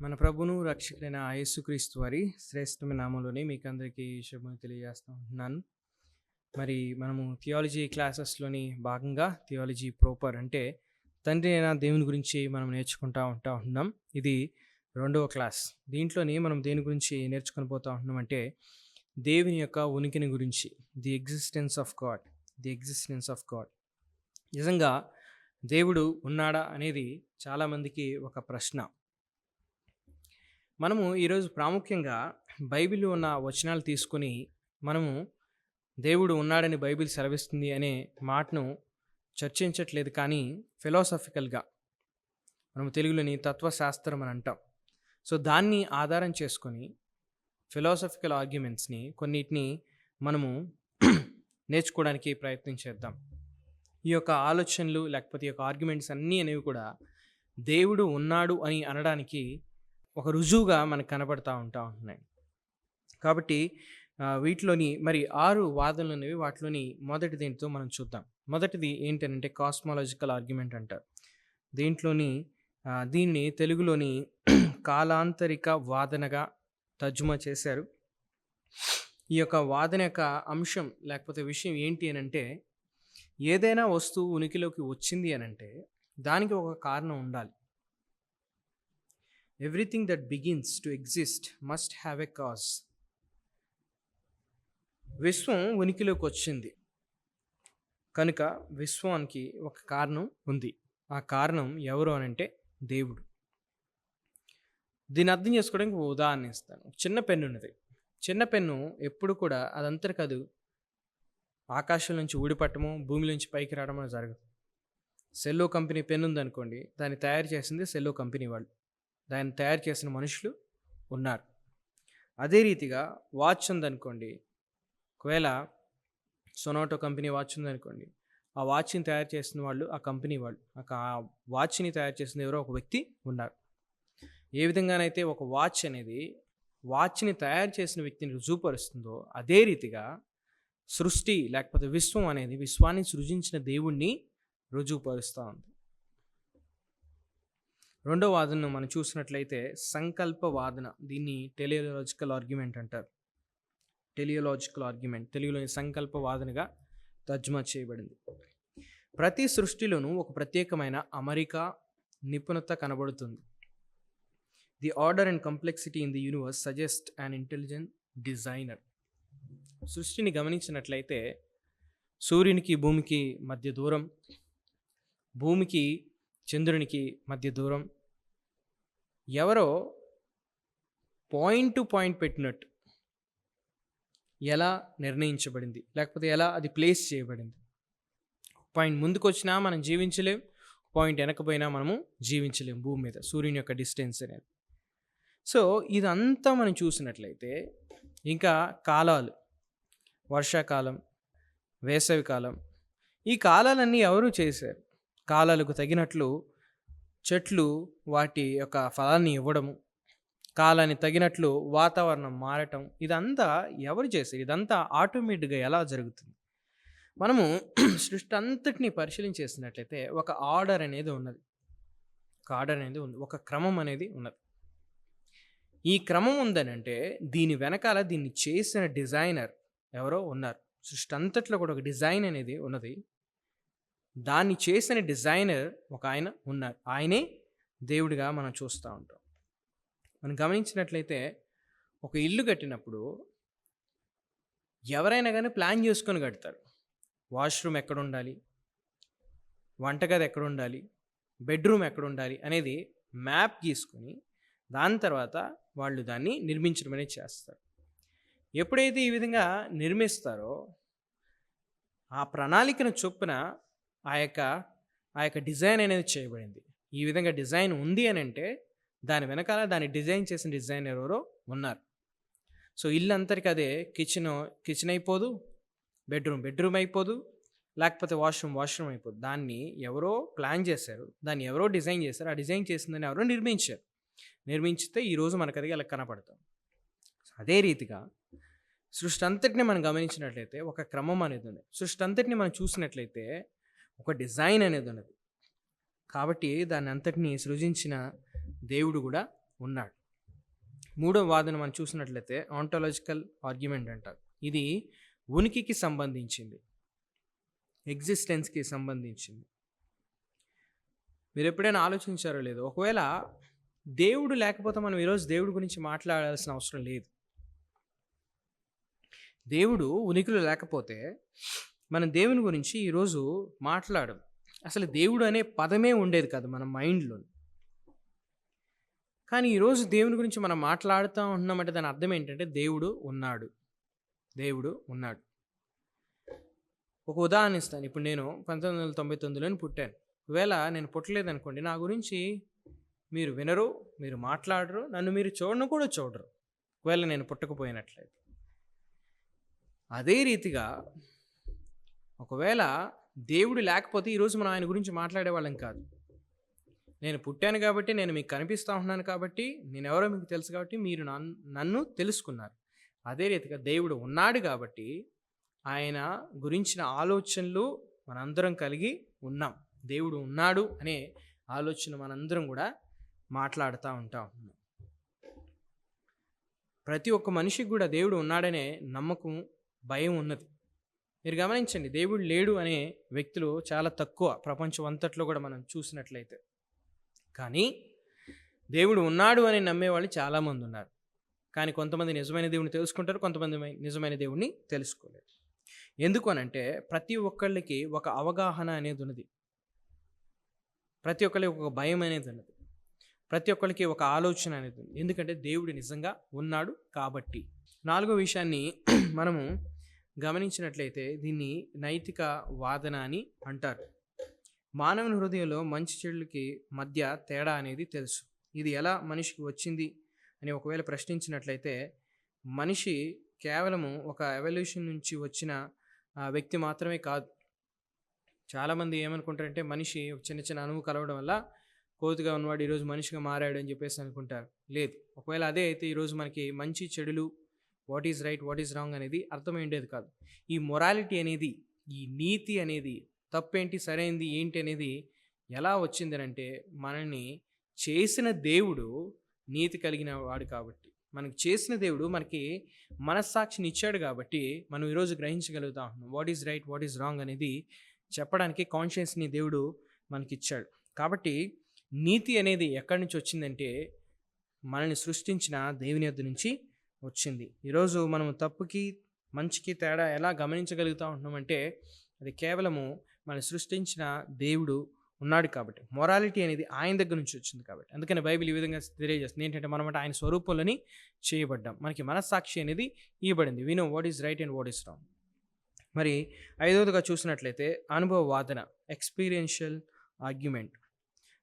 మన ప్రభును రక్షకుడైన యేసుక్రీస్తు వారి శ్రేష్టమైన నామంలోనే మీకు అందరికీ శుభం తెలియజేస్తూ ఉంటున్నాను మరి మనము థియాలజీ క్లాసెస్లోని భాగంగా థియాలజీ ప్రోపర్ అంటే తండ్రి అయిన దేవుని గురించి మనం నేర్చుకుంటా ఉంటా ఉంటున్నాం ఇది రెండవ క్లాస్. దీంట్లోని మనం దేని గురించి నేర్చుకొని పోతా ఉంటున్నాం అంటే దేవుని యొక్క ఉనికిని గురించి. The existence of God the existence of God నిజంగా దేవుడు ఉన్నాడా అనేది చాలామందికి ఒక ప్రశ్న. మనము ఈరోజు ప్రాముఖ్యంగా బైబిల్లో ఉన్న వచనాలు తీసుకొని మనము దేవుడు ఉన్నాడని బైబిల్ సెలవిస్తుంది అనే మాటను చర్చించట్లేదు కానీ ఫిలాసఫికల్గా మనము తెలుగులోని తత్వశాస్త్రం అని అంటాం. సో దాన్ని ఆధారం చేసుకొని ఫిలాసఫికల్ ఆర్గ్యుమెంట్స్ని కొన్నిటిని మనము నేర్చుకోవడానికి ప్రయత్నం చేద్దాం. ఈ యొక్క ఆలోచనలు లేకపోతే ఈ యొక్క ఆర్గ్యుమెంట్స్ అన్నీ అనేవి కూడా దేవుడు ఉన్నాడు అని అనడానికి ఒక రుజువుగా మనకు కనబడతా ఉంటా ఉంటున్నాయి. కాబట్టి వీటిలోని మరి ఆరు వాదనలు అనేవి వాటిలోని మొదటి దీంతో మనం చూద్దాం. మొదటిది ఏంటంటే కాస్మాలజికల్ ఆర్గ్యుమెంట్ అంటారు దీంట్లోని దీన్ని తెలుగులోని కాలాంతరిక వాదనగా తర్జుమా చేశారు. ఈ యొక్క వాదన యొక్క అంశం లేకపోతే విషయం ఏంటి అని అంటే ఏదైనా వస్తువు ఉనికిలోకి వచ్చింది అని అంటే దానికి ఒక కారణం ఉండాలి. Everything that begins to exist must have a cause విశ్వం ఉనికిలోకి వచ్చింది. కనుక విశ్వానికి ఒక కారణం ఉంది. ఆ కారణం ఎవరు అని అంటే దేవుడు. దీన్ని అర్థం చేసుకోవడానికి ఒక ఉదాహరణ ఇస్తాను. చిన్న పెన్ను ఉన్నది. చిన్న పెన్ను ఎప్పుడు కూడా అదంతా కాదు ఆకాశం నుంచి ఊడిపట్టము భూమి నుంచి పైకి రావడమో జరగదు. సెల్లో కంపెనీ పెన్ ఉందనుకోండి దాన్ని తయారు చేసింది సెల్లో కంపెనీ వాళ్ళు. దాన్ని తయారు చేసిన మనుషులు ఉన్నారు. అదే రీతిగా వాచ్ ఉందనుకోండి ఒకవేళ సొనాటో కంపెనీ వాచ్ ఉందనుకోండి ఆ వాచ్ని తయారు చేసిన వాళ్ళు ఆ కంపెనీ వాళ్ళు ఆ వాచ్ని తయారు చేసిన ఎవరో ఒక వ్యక్తి ఉన్నారు. ఏ విధంగానైతే ఒక వాచ్ అనేది వాచ్ని తయారు చేసిన వ్యక్తిని రుజువుపరుస్తుందో అదే రీతిగా సృష్టి లేకపోతే విశ్వం అనేది విశ్వాన్ని సృజించిన దేవుణ్ణి రుజువుపరుస్తూ ఉంది. రెండో వాదనను మనం చూసినట్లయితే సంకల్ప వాదన దీన్ని టెలియలాజికల్ ఆర్గ్యుమెంట్ అంటారు. టెలియలాజికల్ ఆర్గ్యుమెంట్ తెలుగులోని సంకల్ప వాదనగా తర్జుమా చేయబడింది. ప్రతి సృష్టిలోనూ ఒక ప్రత్యేకమైన అమరిక నిపుణత కనబడుతుంది. The order and complexity in the universe suggest and intelligent designer సృష్టిని గమనించినట్లయితే సూర్యునికి భూమికి మధ్య దూరం భూమికి చంద్రునికి మధ్య దూరం. ఎవరో పాయింట్ టు పాయింట్ పెట్టినట్టు ఎలా నిర్ణయించబడింది లేకపోతే ఎలా అది ప్లేస్ చేయబడింది. పాయింట్ ముందుకు వచ్చినా మనం జీవించలేం పాయింట్ వెనకపోయినా మనము జీవించలేం భూమి మీద సూర్యుని యొక్క డిస్టెన్స్ అనేది. సో ఇదంతా మనం చూసినట్లయితే ఇంకా కాలాలు వర్షాకాలం వేసవికాలం ఈ కాలాలన్నీ ఎవరు చేశారు? కాలాలకు తగినట్లు చెట్లు వాటి యొక్క ఫలాన్ని ఇవ్వడము కాలాన్ని తగినట్లు వాతావరణం మారటం ఇదంతా ఎవరు చేశారు? ఇదంతా ఆటోమేటిక్గా ఎలా జరుగుతుంది? మనము సృష్టి అంతటిని పరిశీలించేసినట్లయితే ఒక ఆర్డర్ అనేది ఉన్నది. ఒక ఆర్డర్ అనేది ఉంది. ఒక క్రమం అనేది ఉన్నది. ఈ క్రమం ఉందని అంటే దీని వెనకాల దీన్ని చేసిన డిజైనర్ ఎవరో ఉన్నారు. సృష్టి అంతట్లో కూడా ఒక డిజైన్ అనేది ఉన్నది. దాన్ని చేసిన డిజైనర్ ఒక ఆయన ఉన్నారు. ఆయనే దేవుడిగా మనం చూస్తూ ఉంటాం. మనం గమనించినట్లయితే ఒక ఇల్లు కట్టినప్పుడు ఎవరైనా కానీ ప్లాన్ చేసుకొని కడతారు. వాష్రూమ్ ఎక్కడ ఉండాలి వంటగది ఎక్కడ ఉండాలి బెడ్రూమ్ ఎక్కడ ఉండాలి అనేది మ్యాప్ గీసుకొని దాని తర్వాత వాళ్ళు దాన్ని నిర్మించడం అనేది చేస్తారు. ఎప్పుడైతే ఈ విధంగా నిర్మిస్తారో ఆ ప్రణాళికను చొప్పున ఆ యొక్క ఆ యొక్క డిజైన్ అనేది చేయబడింది. ఈ విధంగా డిజైన్ ఉంది అని అంటే దాని వెనకాల దాన్ని డిజైన్ చేసిన డిజైనర్ ఎవరో ఉన్నారు. సో ఇల్లు అంతటికి అదే కిచెన్ కిచెన్ అయిపోదు బెడ్రూమ్ బెడ్రూమ్ అయిపోదు లేకపోతే వాష్రూమ్ వాష్రూమ్ అయిపోదు. దాన్ని ఎవరో ప్లాన్ చేశారు దాన్ని ఎవరో డిజైన్ చేశారు ఆ డిజైన్ చేసిందని ఎవరో నిర్మించారు. నిర్మించితే ఈరోజు మనకు అది అలా కనపడతాం. అదే రీతిగా సృష్టి అంతటిని మనం గమనించినట్లయితే ఒక క్రమం అనేది ఉంది. సృష్టి అంతటిని మనం చూసినట్లయితే ఒక డిజైన్ అనేది ఉన్నది. కాబట్టి దాన్ని అంతటిని సృజించిన దేవుడు కూడా ఉన్నాడు. మూడో వాదన మనం చూసినట్లయితే ఆంటాలజికల్ ఆర్గ్యుమెంట్ అంటారు. ఇది ఉనికికి సంబంధించింది. ఎగ్జిస్టెన్స్కి సంబంధించింది. మీరు ఎప్పుడైనా ఆలోచించారో లేదో ఒకవేళ దేవుడు లేకపోతే మనం ఈరోజు దేవుడి గురించి మాట్లాడాల్సిన అవసరం లేదు. దేవుడు ఉనికిలో లేకపోతే మనం దేవుని గురించి ఈరోజు మాట్లాడం అసలు దేవుడు అనే పదమే ఉండేది కాదు మన మైండ్లో. కానీ ఈరోజు దేవుని గురించి మనం మాట్లాడుతూ ఉంటున్నామంటే దాని అర్థం ఏంటంటే దేవుడు ఉన్నాడు. దేవుడు ఉన్నాడు. ఒక ఉదాహరణ ఇస్తాను. ఇప్పుడు నేను పంతొమ్మిది వందల తొంభై తొమ్మిదిలోని పుట్టాను. ఒకవేళ నేను పుట్టలేదనుకోండి నా గురించి మీరు వినరు మీరు మాట్లాడరు నన్ను మీరు చూడను కూడా చూడరు. ఒకవేళ నేను పుట్టకపోయినట్లయితే. అదే రీతిగా ఒకవేళ దేవుడు లేకపోతే ఈరోజు మనం ఆయన గురించి మాట్లాడే వాళ్ళం కాదు. నేను పుట్టాను కాబట్టి నేను మీకు కనిపిస్తూ ఉన్నాను కాబట్టి నేను ఎవరో మీకు తెలుసు కాబట్టి మీరు నన్ను తెలుసుకున్నారు. అదే రీతిగా దేవుడు ఉన్నాడు కాబట్టి ఆయన గురించిన ఆలోచనలు మనందరం కలిగి ఉన్నాం. దేవుడు ఉన్నాడు అనే ఆలోచన మనందరం కూడా మాట్లాడుతూ ఉంటాం ప్రతి ఒక్క మనిషికి కూడా దేవుడు ఉన్నాడనే నమ్మకం భయం ఉన్నది. మీరు గమనించండి దేవుడు లేడు అనే వ్యక్తులు చాలా తక్కువ ప్రపంచం అంతట్లో కూడా మనం చూసినట్లయితే. కానీ దేవుడు ఉన్నాడు అని నమ్మేవాళ్ళు చాలామంది ఉన్నారు. కానీ కొంతమంది నిజమైన దేవుని తెలుసుకుంటారు కొంతమంది నిజమైన దేవుడిని తెలుసుకోలేరు. ఎందుకు అనంటే ప్రతి ఒక్కళ్ళకి ఒక అవగాహన అనేది ఉన్నది. ప్రతి ఒక్కరికి ఒక భయం అనేది ఉన్నది. ప్రతి ఒక్కరికి ఒక ఆలోచన అనేది ఉంది. ఎందుకంటే దేవుడు నిజంగా ఉన్నాడు కాబట్టి. నాలుగో విషయాన్ని మనము గమనించినట్లయితే దీన్ని నైతిక వాదన అని అంటారు. మానవుని హృదయంలో మంచి చెడులకి మధ్య తేడా అనేది తెలుసు. ఇది ఎలా మనిషికి వచ్చింది అని ఒకవేళ ప్రశ్నించినట్లయితే మనిషి కేవలము ఒక ఎవల్యూషన్ నుంచి వచ్చిన వ్యక్తి మాత్రమే కాదు. చాలామంది ఏమనుకుంటారంటే మనిషి ఒక చిన్న చిన్న అనువు కలవడం వల్ల కోతిగా ఉన్నవాడు ఈరోజు మనిషిగా మారాడు అని చెప్పేసి అనుకుంటారు. లేదు. ఒకవేళ అదే అయితే ఈరోజు మనకి మంచి చెడులు what is right what is wrong అనేది అర్థమయ్యేది కాదు. ఈ మొరాలిటీ అనేది ఈ నీతి అనేది తప్పేంటి సరైంది ఏంటి అనేది ఎలా వచ్చిందనంటే మనల్ని చేసిన దేవుడు నీతి కలిగిన వాడు కాబట్టి మనకు చేసిన దేవుడు మనకి మనస్సాక్షిని ఇచ్చాడు కాబట్టి మనం ఈరోజు గ్రహించగలుగుతా what is right what is wrong అనేది చెప్పడానికి కాన్షియస్ని దేవుడు మనకి ఇచ్చాడు కాబట్టి నీతి అనేది ఎక్కడి నుంచి వచ్చిందంటే మనల్ని సృష్టించిన దేవుని యొద్ద నుంచి వచ్చింది. ఈరోజు మనం తప్పుకి మంచికి తేడా ఎలా గమనించగలుగుతూ ఉంటున్నామంటే అది కేవలము మనం సృష్టించిన దేవుడు ఉన్నాడు కాబట్టి. మొరాలిటీ అనేది ఆయన దగ్గర నుంచి వచ్చింది కాబట్టి. అందుకని బైబిల్ ఈ విధంగా తెలియజేస్తుంది. ఏంటంటే మనమంటే ఆయన స్వరూపంలోని చేయబడ్డాం. మనకి మనస్సాక్షి అనేది ఇవ్వబడింది. వినో what is right and what is wrong మరి ఐదవదిగా చూసినట్లయితే అనుభవ వాదన ఎక్స్పీరియన్షియల్ ఆర్గ్యుమెంట్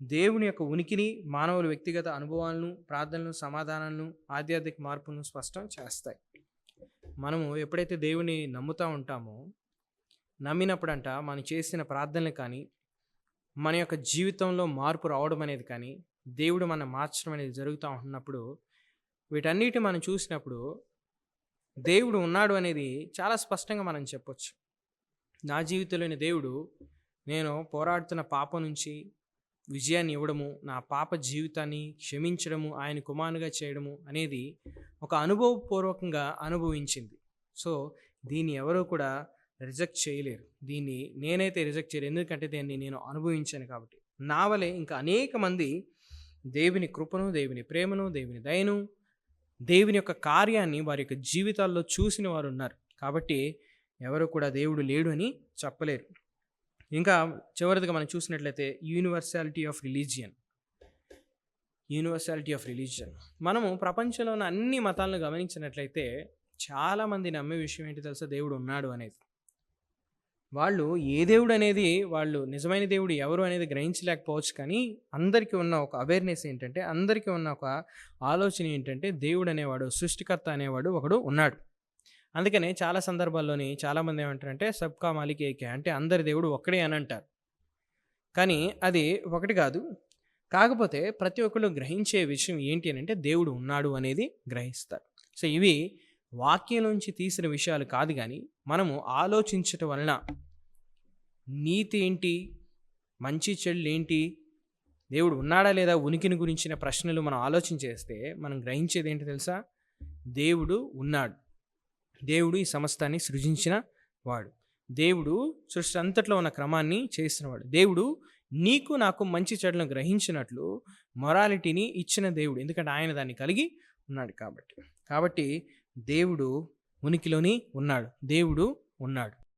దేవుని యొక్క ఉనికిని మానవుల వ్యక్తిగత అనుభవాలను ప్రార్థనలు సమాధానాలను ఆధ్యాత్మిక మార్పులను స్పష్టం చేస్తాయి. మనము ఎప్పుడైతే దేవుని నమ్ముతూ ఉంటామో నమ్మినప్పుడంట మనం చేసిన ప్రార్థనలు కానీ మన యొక్క జీవితంలో మార్పు రావడం అనేది కానీ దేవుడు మనం మార్చడం అనేది జరుగుతూ ఉంటున్నప్పుడు వీటన్నిటి మనం చూసినప్పుడు దేవుడు ఉన్నాడు అనేది చాలా స్పష్టంగా మనం చెప్పొచ్చు. నా జీవితంలోని దేవుడు నేను పోరాడుతున్న పాప నుంచి విజయాన్ని ఇవ్వడము నా పాప జీవితాన్ని క్షమించడము ఆయన కుమారుగా చేయడము అనేది ఒక అనుభవపూర్వకంగా అనుభవించింది. సో దీన్ని ఎవరూ కూడా రిజెక్ట్ చేయలేరు. దీన్ని నేనైతే రిజెక్ట్ చేయలేను. ఎందుకంటే దీన్ని నేను అనుభవించాను కాబట్టి. నా వలె ఇంకా అనేక మంది దేవుని కృపను దేవుని ప్రేమను దేవుని దయను దేవుని యొక్క కార్యాన్ని వారి యొక్క జీవితాల్లో చూసిన వారు ఉన్నారు. కాబట్టి ఎవరు కూడా దేవుడు లేడు అని చెప్పలేరు. ఇంకా చివరిదిగా మనం చూసినట్లయితే universality of religion. Universality of religion. మనము ప్రపంచంలో ఉన్న అన్ని మతాలను గమనించినట్లయితే చాలామంది నమ్మే విషయం ఏంటి తెలుసా? దేవుడు ఉన్నాడు అనేది. వాళ్ళు ఏ దేవుడు అనేది వాళ్ళు నిజమైన దేవుడు ఎవరు అనేది గ్రహించలేకపోవచ్చు కానీ అందరికీ ఉన్న ఒక అవేర్నెస్ ఏంటంటే అందరికీ ఉన్న ఒక ఆలోచన ఏంటంటే దేవుడు అనేవాడు సృష్టికర్త అనేవాడు ఒకడు ఉన్నాడు. అందుకనే చాలా సందర్భాల్లోని చాలామంది ఏమంటారంటే సబ్కా మాలిక్ ఏకే? అంటే అందరి దేవుడు ఒక్కడే అని అంటారు. కానీ అది ఒకటి కాదు. కాకపోతే ప్రతి ఒక్కళ్ళు గ్రహించే విషయం ఏంటి అని అంటే దేవుడు ఉన్నాడు అనేది గ్రహిస్తారు. సో ఇవి వాక్యం నుంచి తీసిన విషయాలు కాదు కానీ మనము ఆలోచించటం వలన నీతి ఏంటి? మంచి చెడు ఏంటి? దేవుడు ఉన్నాడా లేదా? ఉనికిని గురించిన ప్రశ్నలు మనం ఆలోచించేస్తే మనం గ్రహించేది ఏంటి తెలుసా? దేవుడు ఉన్నాడు. దేవుడు ఈ సమస్తాన్ని సృజించిన వాడు. దేవుడు సృష్టి అంతట్లో ఉన్న క్రమాన్ని చేస్తున్నవాడు దేవుడు నీకు నాకు మంచి చెడులను గ్రహించినట్లు మొరాలిటీని ఇచ్చిన దేవుడు. ఎందుకంటే ఆయన దాన్ని కలిగి ఉన్నాడు కాబట్టి. కాబట్టి దేవుడు ఉనికిలోని ఉన్నాడు. దేవుడు ఉన్నాడు.